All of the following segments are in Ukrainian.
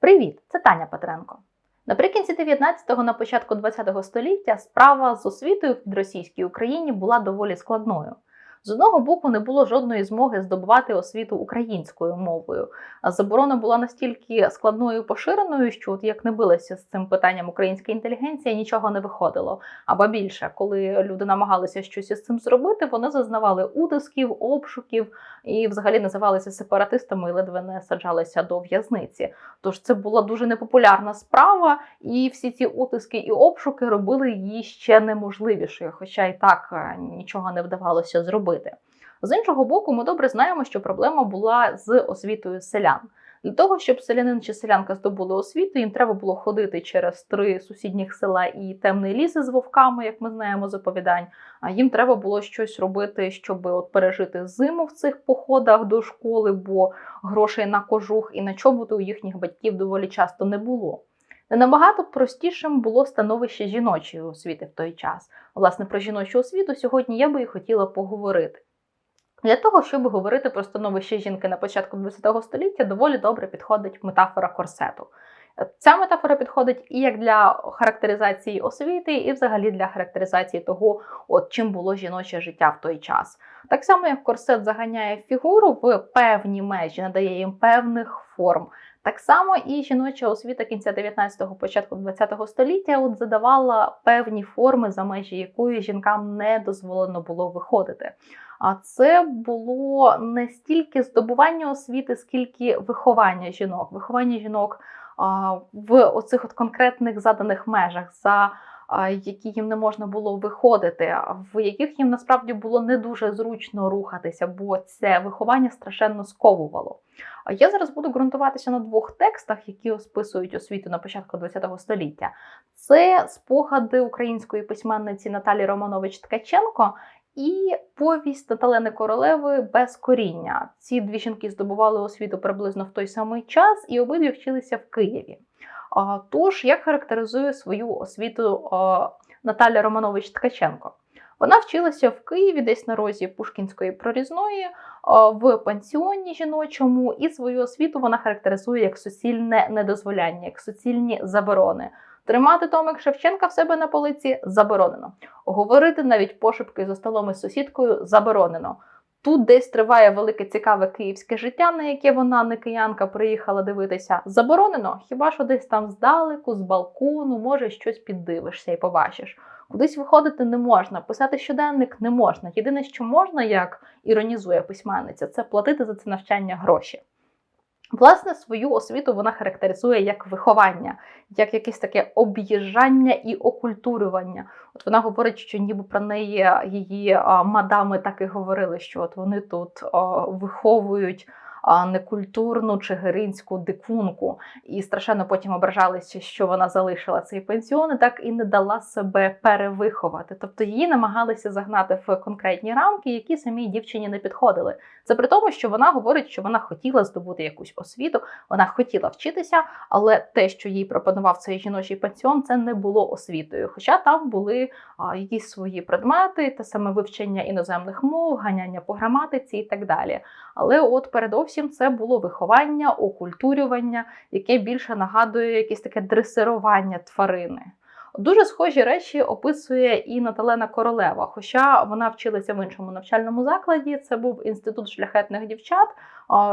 Привіт, це Таня Петренко. Наприкінці 19-го, на початку 20-го століття справа з освітою в підросійській Україні була доволі складною. З одного боку, не було жодної змоги здобувати освіту українською мовою. Заборона була настільки складною і поширеною, що от як не билася з цим питанням українська інтелігенція, нічого не виходило. Або більше, коли люди намагалися щось із цим зробити, вони зазнавали утисків, обшуків і взагалі називалися сепаратистами і ледве не саджалися до в'язниці. Тож це була дуже непопулярна справа, і всі ці утиски і обшуки робили її ще неможливішою, хоча і так е, нічого не вдавалося зробити. З іншого боку, ми добре знаємо, що проблема була з освітою селян. Для того, щоб селянин чи селянка здобули освіту, їм треба було ходити через три сусідніх села і темний ліс із вовками, як ми знаємо з оповідань. А їм треба було щось робити, щоб от пережити зиму в цих походах до школи, бо грошей на кожух і на чоботи у їхніх батьків доволі часто не було. Набагато простішим було становище жіночої освіти в той час. Власне, про жіночу освіту сьогодні я би і хотіла поговорити. Для того, щоб говорити про становище жінки на початку ХХ століття, доволі добре підходить метафора корсету. Ця метафора підходить і як для характеризації освіти, і взагалі для характеризації того, от чим було жіноче життя в той час. Так само, як корсет заганяє фігуру в певні межі, надає їм певних форм. Так само і жіноча освіта кінця 19-го, початку 20-го століття от задавала певні форми, за межі якої жінкам не дозволено було виходити. А це було не стільки здобування освіти, скільки виховання жінок, виховання жінок а, в оцих от конкретних заданих межах, за які їм не можна було виходити, в яких їм насправді було не дуже зручно рухатися, бо це виховання страшенно сковувало. Я зараз буду ґрунтуватися на двох текстах, які описують освіту на початку ХХ століття. Це спогади української письменниці Наталі Романович Ткаченко і повість Наталени Королеви без коріння. Ці дві жінки здобували освіту приблизно в той самий час і обидві вчилися в Києві. Тож, як характеризує свою освіту Наталя Романович Ткаченко? Вона вчилася в Києві, десь на розі Пушкінської прорізної, в пансіоні жіночому, і свою освіту вона характеризує як суцільне недозволяння, як суцільні заборони. Тримати Томик Шевченка в себе на полиці заборонено. Говорити навіть пошепки за столом із сусідкою заборонено. Тут десь триває велике цікаве київське життя, на яке вона не киянка приїхала дивитися. Заборонено, хіба що десь там здалеку, з балкону, може щось піддивишся і побачиш. Кудись виходити не можна, писати щоденник не можна. Єдине, що можна, як іронізує письменниця, це платити за це навчання гроші. Власне, свою освіту вона характеризує як виховання, як якесь таке об'їжджання і окультурювання. От вона говорить, що ніби про неї її мадами так і говорили, що от вони тут о, виховують некультурну чигиринську дикунку, і страшенно потім ображалися, що вона залишила цей пенсіон, і так і не дала себе перевиховати. Тобто її намагалися загнати в конкретні рамки, які самій дівчині не підходили. Це при тому, що вона говорить, що вона хотіла здобути якусь освіту, вона хотіла вчитися, але те, що їй пропонував цей жіночий пенсіон, це не було освітою. Хоча там були а, якісь свої предмети, те саме вивчення іноземних мов, ганяння по граматиці і так далі. Але от передовсім це було виховання, окультурювання, яке більше нагадує якесь таке дресирування тварини. Дуже схожі речі описує і Наталена Королева, хоча вона вчилася в іншому навчальному закладі. Це був інститут шляхетних дівчат,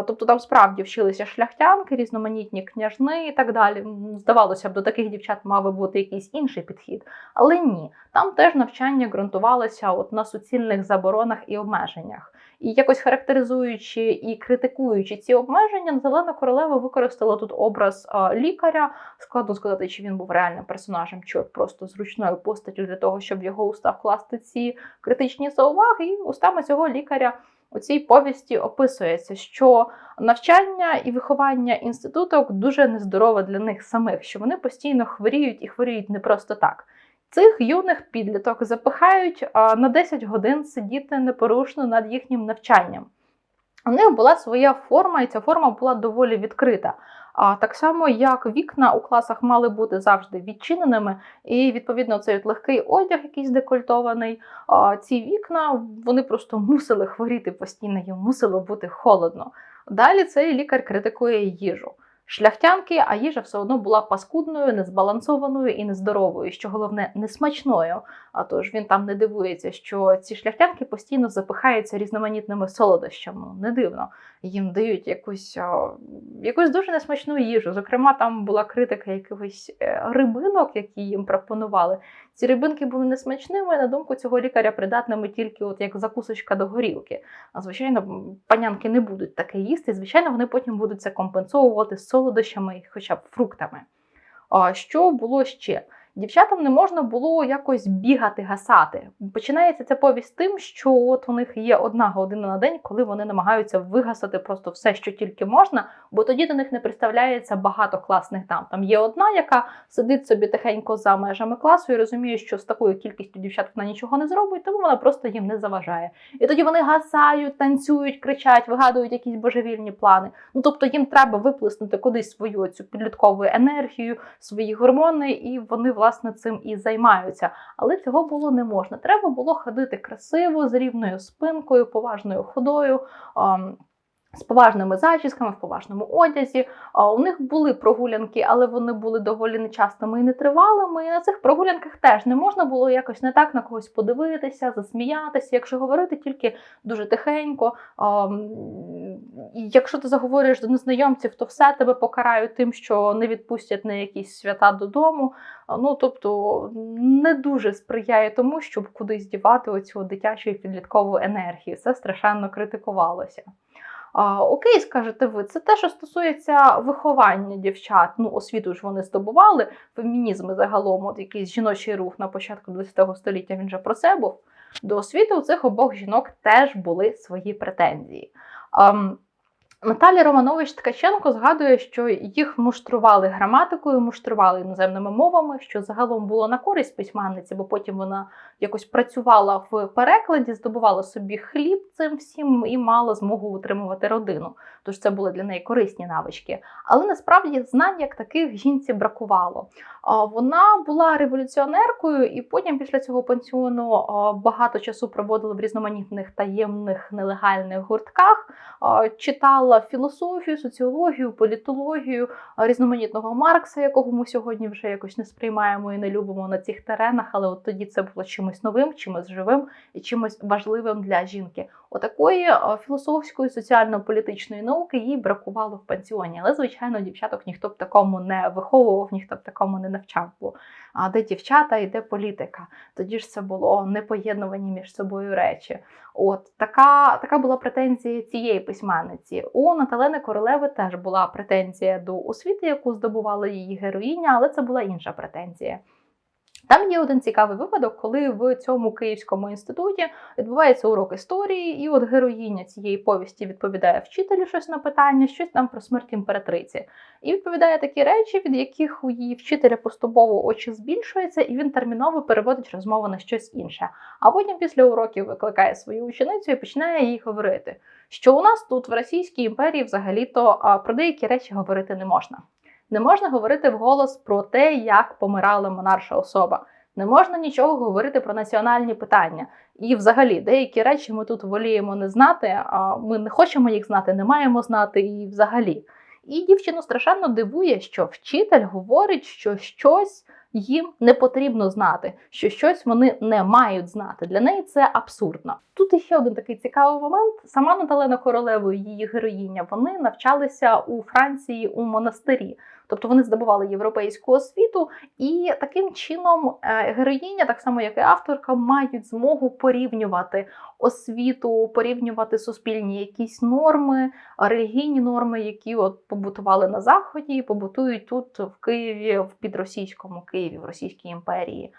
тобто там справді вчилися шляхтянки, різноманітні княжни і так далі. Здавалося б, до таких дівчат мав би бути якийсь інший підхід, але ні, там теж навчання ґрунтувалося от на суцільних заборонах і обмеженнях. І якось характеризуючи і критикуючи ці обмеження, Зелена королева використала тут образ лікаря. Складно сказати, чи він був реальним персонажем, чи просто зручною постаттю для того, щоб в його уста вкласти ці критичні зауваги. І устами цього лікаря у цій повісті описується, що навчання і виховання інституток дуже нездорове для них самих, що вони постійно хворіють і хворіють не просто так. Цих юних підліток запихають на 10 годин сидіти непорушно над їхнім навчанням. У них була своя форма, і ця форма була доволі відкрита. А так само, як вікна у класах мали бути завжди відчиненими, і відповідно цей легкий одяг, якийсь декольтований. А ці вікна вони просто мусили хворіти постійно, їм мусило бути холодно. Далі цей лікар критикує їжу. Шляхтянки, а їжа все одно була паскудною, незбалансованою і нездоровою, що головне, несмачною. А тож він там не дивується, що ці шляхтянки постійно запихаються різноманітними солодощами. Ну, Не дивно. Їм дають якусь, а, якусь дуже несмачну їжу. Зокрема, там була критика якихось е, рибинок, які їм пропонували. Ці рибинки були несмачними, на думку цього лікаря, придатними тільки от як закусочка до горілки. А звичайно, панянки не будуть таке їсти. Звичайно, вони потім будуть це компенсовувати солодощами, хоча б фруктами. А що було ще? Дівчатам не можна було якось бігати, гасати. Починається ця повість тим, що от у них є одна година на день, коли вони намагаються вигасати просто все, що тільки можна, бо тоді до них не представляється багато класних дам. Там є одна, яка сидить собі тихенько за межами класу і розуміє, що з такою кількістю дівчат вона нічого не зробить, тому вона просто їм не заважає. І тоді вони гасають, танцюють, кричать, вигадують якісь божевільні плани. Ну тобто їм треба виплеснути кудись свою цю підліткову енергію, свої гормони, і вони власне цим і займаються. Але цього було не можна. Треба було ходити красиво, з рівною спинкою, поважною ходою. З поважними зачісками, в поважному одязі. У них були прогулянки, але вони були доволі нечастими і нетривалими. І на цих прогулянках теж не можна було якось не так на когось подивитися, засміятися, якщо говорити тільки дуже тихенько. Якщо ти заговориш до незнайомців, то все тебе покарають тим, що не відпустять на якісь свята додому. Ну тобто не дуже сприяє тому, щоб кудись дівати оцю дитячу і підліткову енергію. Це страшенно критикувалося. Окей, скажете ви, це те, що стосується виховання дівчат. Ну, освіту ж вони здобували, фемінізм загалом, от якийсь жіночий рух на початку ХХ століття він же про це був. До освіти у цих обох жінок теж були свої претензії. Ам, Наталя Романович Ткаченко згадує, що їх муштрували граматикою, муштрували іноземними мовами, що загалом було на користь письменниці, бо потім вона якось працювала в перекладі, здобувала собі хліб цим всім і мала змогу утримувати родину. Тож це були для неї корисні навички. Але насправді знань як таких жінці бракувало. Вона була революціонеркою, і потім після цього пансіону багато часу проводила в різноманітних таємних нелегальних гуртках, а, читала філософію, соціологію, політологію різноманітного Маркса, якого ми сьогодні вже якось не сприймаємо і не любимо на цих теренах. Але от тоді це було чимось новим, чимось живим і чимось важливим для жінки. Отакої філософської соціально-політичної науки їй бракувало в пансіоні. Але звичайно, дівчаток ніхто б такому не виховував, ніхто б такому не навчав. А де дівчата і де політика? Тоді ж це було непоєднувані між собою речі. От така, така була претензія цієї письменниці. У Наталени Королеви теж була претензія до освіти, яку здобувала її героїня, але це була інша претензія. Там є один цікавий випадок, коли в цьому Київському інституті відбувається урок історії, і от героїня цієї повісті відповідає вчителю щось на питання, щось там про смерть імператриці. І відповідає такі речі, від яких у її вчителя поступово очі збільшуються, і він терміново переводить розмову на щось інше. А потім після уроків викликає свою ученицю і починає їй говорити, що у нас тут в Російській імперії взагалі-то про деякі речі говорити не можна. Не можна говорити вголос про те, як помирала монарша особа. Не можна нічого говорити про національні питання. І, взагалі, деякі речі ми тут воліємо не знати, а ми не хочемо їх знати, не маємо знати і взагалі. І дівчину страшенно дивує, що вчитель говорить, що щось їм не потрібно знати, що щось вони не мають знати. Для неї це абсурдно. Тут іще один такий цікавий момент. Сама Наталена Королева, і її героїня, вони навчалися у Франції у монастирі. Тобто вони здобували європейську освіту, і таким чином е, героїня, так само як і авторка, мають змогу порівнювати освіту, порівнювати суспільні якісь норми, релігійні норми, які от побутували на заході, побутують тут в Києві, в підросійському Києві, в Російській імперії.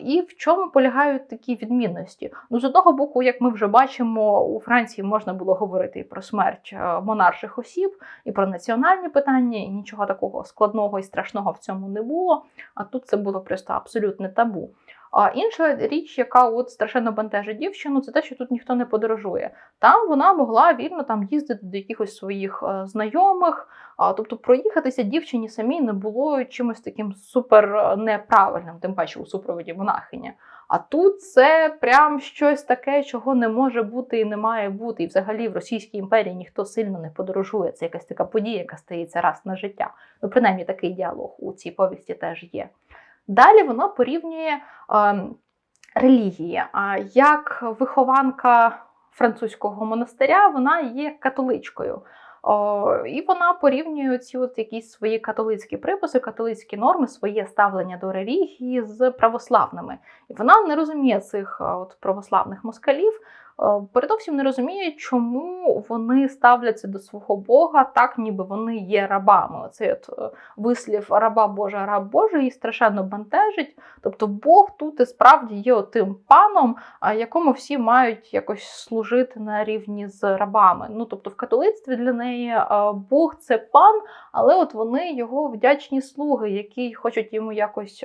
І в чому полягають такі відмінності? Ну, з одного боку, як ми вже бачимо, у Франції можна було говорити і про смерть е, монарших осіб, і про національні питання, і нічого такого складного і страшного в цьому не було. А тут це було просто абсолютне табу. А інша річ, яка от страшенно бентежить дівчину, це те, що тут ніхто не подорожує. Там вона могла вільно там їздити до якихось своїх е, знайомих. А, тобто проїхатися дівчині самій не було чимось таким супер е, неправильним, тим паче у супроводі монахині. А тут це прям щось таке, чого не може бути і не має бути. І взагалі в Російській імперії ніхто сильно не подорожує. Це якась така подія, яка стається раз на життя. Ну, принаймні, такий діалог у цій повісті теж є. Далі воно порівнює релігії. А як вихованка французького монастиря, вона є католичкою. О, і вона порівнює ці от якісь свої католицькі приписи, католицькі норми, своє ставлення до релігії з православними. І вона не розуміє цих от православних москалів. Е, Передовсім не розуміє, чому вони ставляться до свого Бога так, ніби вони є рабами. Оцей от е, вислів раба Божа, раб Божий її страшенно бентежить. Тобто Бог тут і справді є тим паном, якому всі мають якось служити на рівні з рабами. Ну тобто в католицтві для неї Бог це пан, але от вони його вдячні слуги, які хочуть йому якось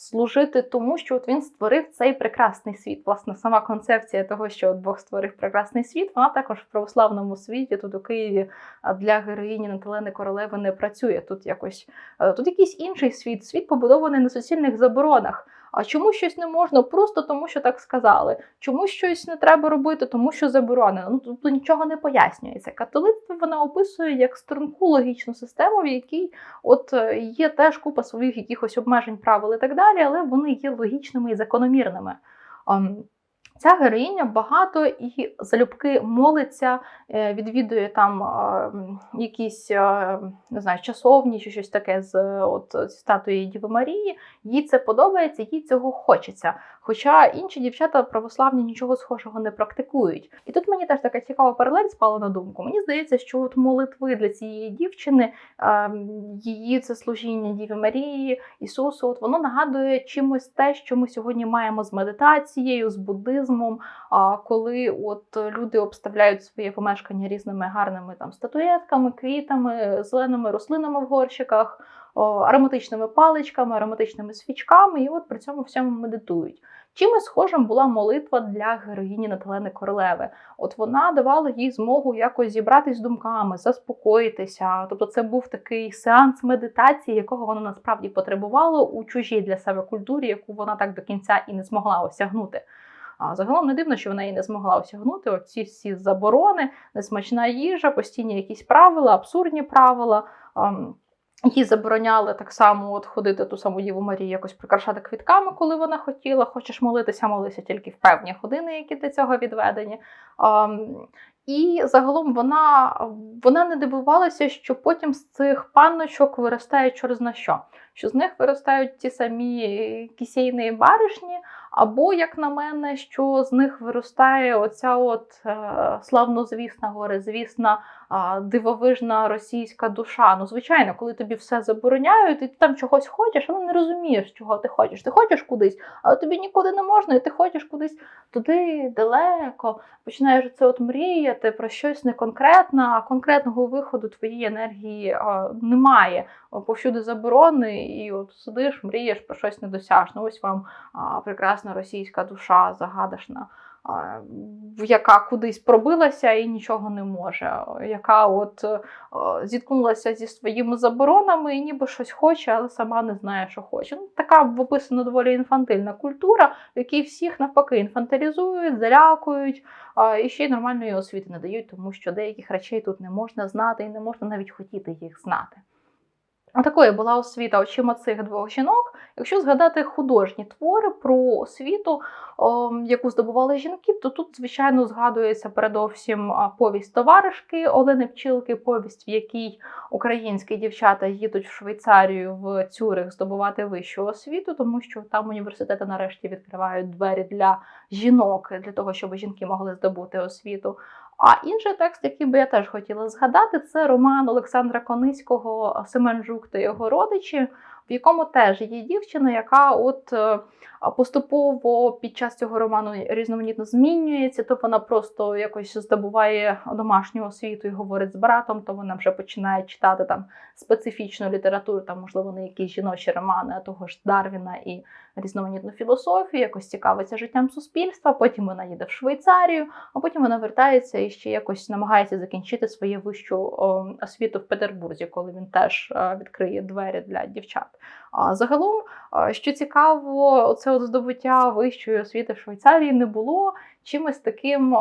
служити, тому що от він створив цей прекрасний світ. Власне, сама концепція того, що от Бог створив прекрасний світ, вона також в православному світі тут у Києві для героїні Наталени Королеви не працює. Тут якось е, тут якийсь інший світ, світ побудований на суцільних заборонах. А чому щось не можна? Просто тому, що так сказали. Чому щось не треба робити, тому що заборонено. Ну тут нічого не пояснюється. Католицтво вона описує як струнку логічну систему, в якій от е, є теж купа своїх якихось обмежень, правил і так далі, але вони є логічними і закономірними. Ця героїня багато і залюбки молиться, е, відвідує там якісь не знаю, часовні чи щось таке з от статуї Діви Марії. Їй це подобається, їй цього хочеться. Хоча інші дівчата православні нічого схожого не практикують. І тут мені теж така цікава паралель спала на думку. Мені здається, що от молитви для цієї дівчини, е, її це служіння Діві Марії, Ісусу, от воно нагадує чимось те, що ми сьогодні маємо з медитацією, з буддизмом. А коли от люди обставляють своє помешкання різними гарними там статуетками, квітами, зеленими рослинами в горщиках, ароматичними паличками, ароматичними свічками, і от при цьому всьому медитують. Чимось схожим була молитва для героїні Наталени Королеви. От вона давала їй змогу якось зібратись з думками, заспокоїтися. Тобто, це був такий сеанс медитації, якого вона насправді потребувала у чужій для себе культурі, яку вона так до кінця і не змогла осягнути. А загалом не дивно, що вона її не змогла осягнути. Оці всі заборони, несмачна їжа, постійні якісь правила, абсурдні правила. Їй забороняли так само от ходити ту саму Діву Марію, якось прикрашати квітками, коли вона хотіла. Хочеш молитися, молися тільки в певні години, які для цього відведені. І загалом вона, вона не дивувалася, що потім з цих панночок виростає через на що. Що з них виростають ті самі кисейні баришні, або, як на мене, що з них виростає оця от е, славнозвісна, горизвісна, е, дивовижна російська душа. Ну, звичайно, коли тобі все забороняють, і ти там чогось хочеш, але не розумієш, чого ти хочеш. Ти хочеш кудись, але тобі нікуди не можна, і ти хочеш кудись туди, далеко. Починаєш це от мріяти про щось неконкретне, а конкретного виходу твоєї енергії а, немає. Повсюди заборони, і от сидиш, мрієш про щось недосяжне. Ось вам а, прекрасна російська душа, загадашна, яка кудись пробилася і нічого не може, яка от зіткнулася зі своїми заборонами і ніби щось хоче, але сама не знає, що хоче. Ну, така описана доволі інфантильна культура, в якій всіх навпаки інфантилізують, залякують і ще й нормальної освіти не дають, тому що деяких речей тут не можна знати і не можна навіть хотіти їх знати. Такою була освіта очима цих двох жінок. Якщо згадати художні твори про освіту, яку здобували жінки, то тут, звичайно, згадується передовсім повість товаришки Олени Пчілки, повість, в якій українські дівчата їдуть в Швейцарію в Цюрих здобувати вищу освіту, тому що там університети нарешті відкривають двері для жінок для того, щоб жінки могли здобути освіту. А інший текст, який би я теж хотіла згадати, це роман Олександра Кониського Семен Жук та його родичі, в якому теж є дівчина, яка от е, поступово під час цього роману різноманітно змінюється, то вона просто якось здобуває домашню освіту і говорить з братом, то вона вже починає читати там специфічну літературу, там, можливо, не якісь жіночі романи, того ж Дарвіна і різноманітну філософію, якось цікавиться життям суспільства. Потім вона їде в Швейцарію, а потім вона вертається і ще якось намагається закінчити свою вищу освіту в Петербурзі, коли він теж е, відкриє двері для дівчат. А загалом, що цікаво, це здобуття вищої освіти в Швейцарії не було чимось таким.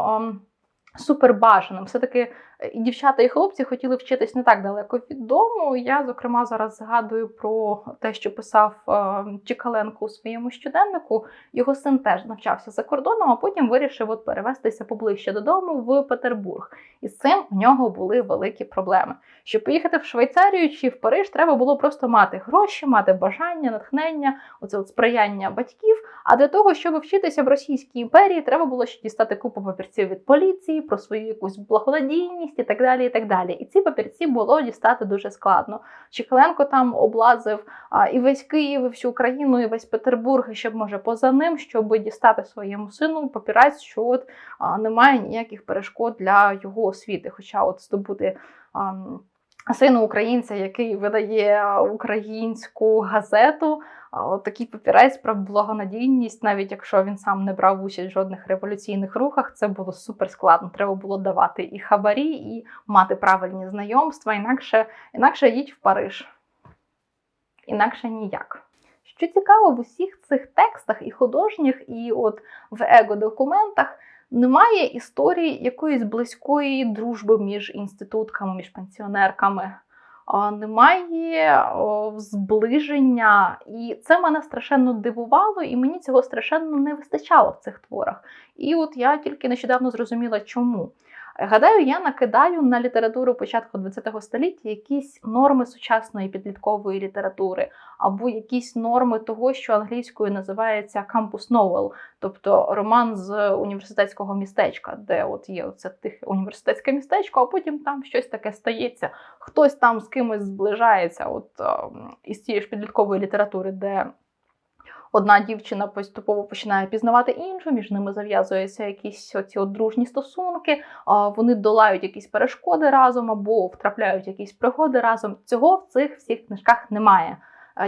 Супербажаним. Все-таки і дівчата, і хлопці хотіли вчитись не так далеко від дому. Я, зокрема, зараз згадую про те, що писав е, Чікаленко у своєму щоденнику. Його син теж навчався за кордоном, а потім вирішив от перевестися поближче додому в Петербург. І з цим у нього були великі проблеми. Щоб поїхати в Швейцарію чи в Париж, треба було просто мати гроші, мати бажання, натхнення, оце от сприяння батьків. А для того, щоб вчитися в Російській імперії, треба було ще дістати купу папірців від поліції про свою якусь благонадійність і так далі. І так далі. І ці папірці було дістати дуже складно. Чехленко там облазив а, і весь Київ, і всю Україну, і весь Петербург, і ще може поза ним, щоб дістати своєму сину папірець, що от а, немає ніяких перешкод для його освіти. Хоча от здобути. А, Сину українця, який видає українську газету, такий папірець про благонадійність, навіть якщо він сам не брав участь в жодних революційних рухах, це було супер складно. Треба було давати і хабарі, і мати правильні знайомства. Інакше, інакше їдь в Париж. Інакше ніяк. Що цікаво, в усіх цих текстах і художніх, і от в его-документах немає історії якоїсь близької дружби між інститутками, між пенсіонерками. Немає зближення, і це мене страшенно дивувало, і мені цього страшенно не вистачало в цих творах. І от я тільки нещодавно зрозуміла, чому. Гадаю, я накидаю на літературу початку ХХ століття якісь норми сучасної підліткової літератури, або якісь норми того, що англійською називається campus novel, тобто роман з університетського містечка, де от є це тихе університетське містечко, а потім там щось таке стається. Хтось там з кимось зближається, от із цієї ж підліткової літератури, де одна дівчина поступово починає пізнавати іншу, між ними зав'язуються якісь оці от дружні стосунки, вони долають якісь перешкоди разом або втрапляють якісь пригоди разом. Цього в цих всіх книжках немає.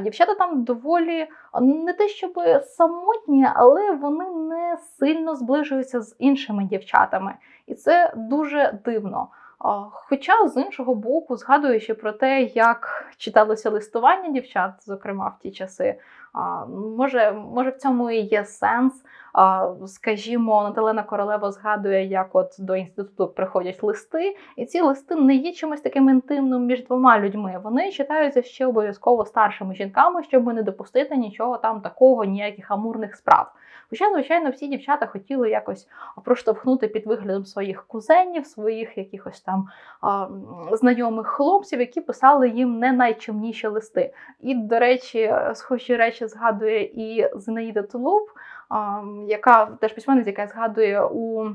Дівчата там доволі не те, щоб самотні, але вони не сильно зближуються з іншими дівчатами, і це дуже дивно. Хоча з іншого боку, згадуючи про те, як читалося листування дівчат, зокрема в ті часи, може, може в цьому і є сенс. Скажімо, Наталена Королева згадує, як от до інституту приходять листи, і ці листи не є чимось таким інтимним між двома людьми. Вони читаються ще обов'язково старшими жінками, щоб не допустити нічого там такого, ніяких амурних справ. Хоча, звичайно, всі дівчата хотіли якось проштовхнути під виглядом своїх кузенів, своїх якихось там а, знайомих хлопців, які писали їм не найчимніші листи. І, до речі, схожі речі згадує і Зинаїда Тулуб, а, яка теж письменниця, яка згадує у.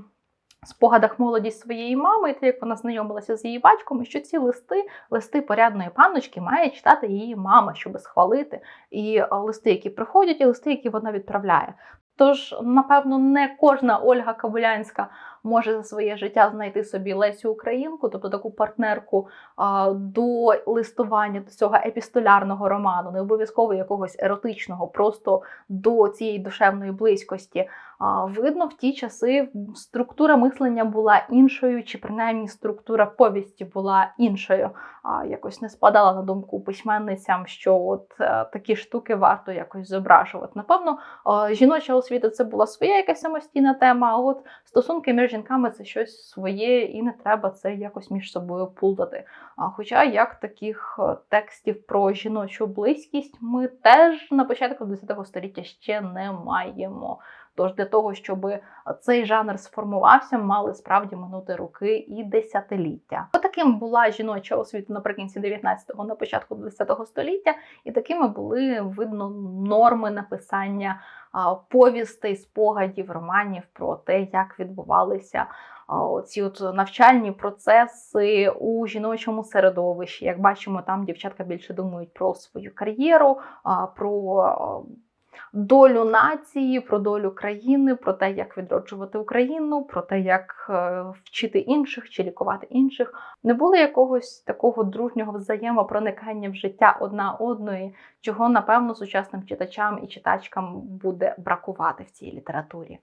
Спогадах молодість своєї мами, і те, як вона знайомилася з її батьком, і що ці листи, листи порядної панночки, має читати її мама, щоб схвалити. І листи, які приходять, і листи, які вона відправляє. Тож, напевно, не кожна Ольга Кабулянська може за своє життя знайти собі Лесю Українку, тобто таку партнерку до листування до цього епістолярного роману, не обов'язково якогось еротичного, просто до цієї душевної близькості. Видно, в ті часи структура мислення була іншою, чи принаймні структура повісті була іншою. Якось не спадала на думку письменницям, що от е, такі штуки варто якось зображувати. Напевно, жіноча освіта це була своя якась самостійна тема. А от стосунки між жінками це щось своє, і не треба це якось між собою плутати. Хоча як таких е, текстів про жіночу близькість ми теж на початку ХХ століття ще не маємо. Тож для того, щоб цей жанр сформувався, мали справді минути роки і десятиліття. Отаким була жіноча освіта наприкінці 19-го, на початку 20-го століття, і такими були видно норми написання повістей, спогадів, романів про те, як відбувалися ці от навчальні процеси у жіночому середовищі. Як бачимо, там дівчатка більше думають про свою кар'єру, про долю нації, про долю країни, про те, як відроджувати Україну, про те, як е, вчити інших чи лікувати інших. Не було якогось такого дружнього взаємопроникання в життя одна одної, чого, напевно, сучасним читачам і читачкам буде бракувати в цій літературі.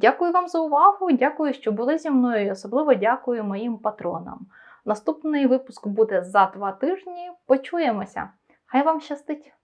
Дякую вам за увагу. Дякую, що були зі мною. і Особливо дякую моїм патронам. Наступний випуск буде за два тижні. Почуємося! Хай вам щастить!